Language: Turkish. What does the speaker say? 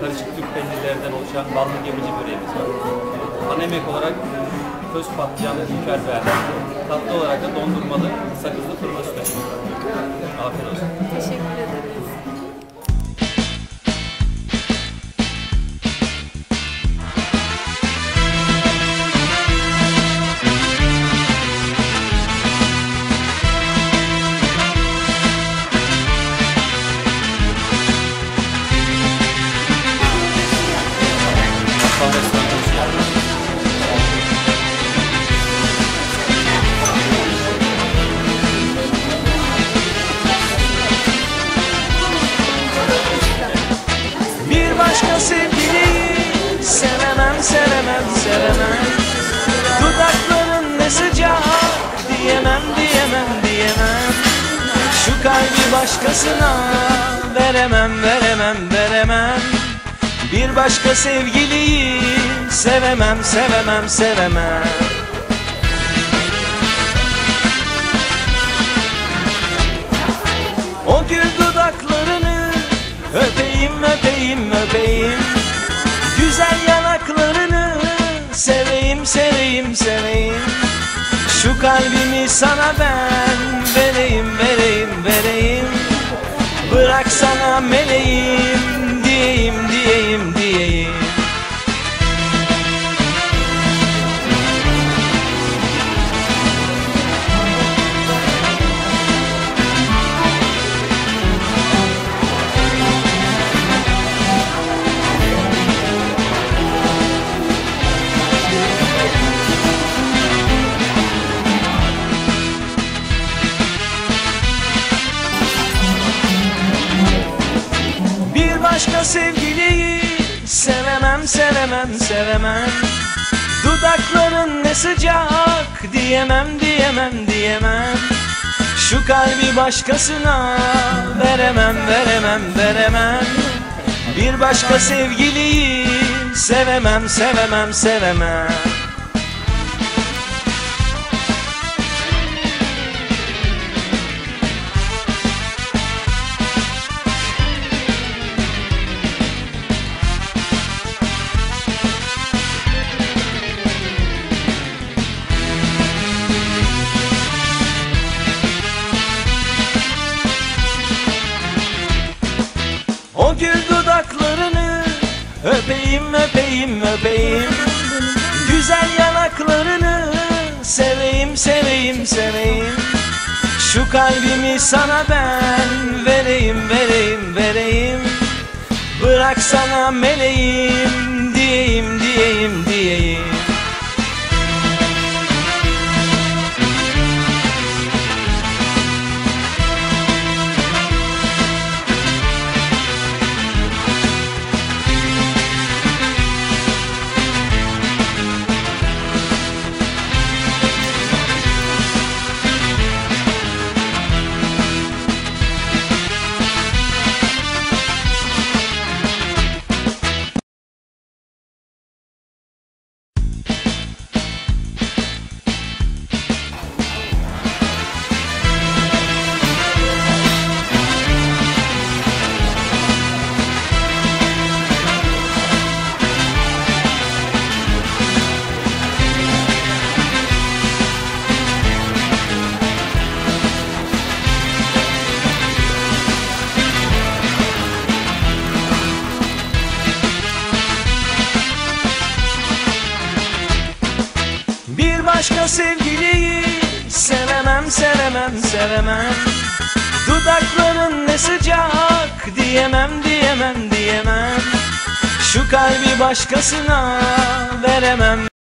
karışık Türk peynirlerden oluşan ballı gemici böreğimiz var. Ana yemek olarak köz patlıcanlı ülker beğenlendi. Tatlı olarak da dondurmalı sakızlı fırma sütlaç. Afiyet olsun. Teşekkür ederiz. Bir başka sevgiliyi sevemem sevemem sevemem. Dudakların ne sıcak diyemem diyemem diyemem. Şu kalbi başkasına veremem veremem veremem Bir başka sevgiliyi sevemem sevemem sevemem. O gül dudaklarını öpeyim öpeyim öpeyim. Güzel yanaklarını seveyim seveyim seveyim. Şu kalbimi sana ben vereyim vereyim vereyim. Bırak sana meleğim sevgiliyi sevemem sevemem sevemem. Dudakların ne sıcak diyemem diyemem diyemem. Şu kalbi başkasına veremem veremem veremem. Bir başka sevgiliyi sevemem sevemem sevemem O gül dudaklarını öpeyim öpeyim öpeyim. Güzel yanaklarını seveyim seveyim seveyim. Şu kalbimi sana ben vereyim vereyim vereyim. Bırak sana meleğim diyeyim diyeyim diyeyim Sevgiliyi sevemem sevemem sevemem. Dudakların ne sıcak diyemem diyemem diyemem. Şu kalbi başkasına veremem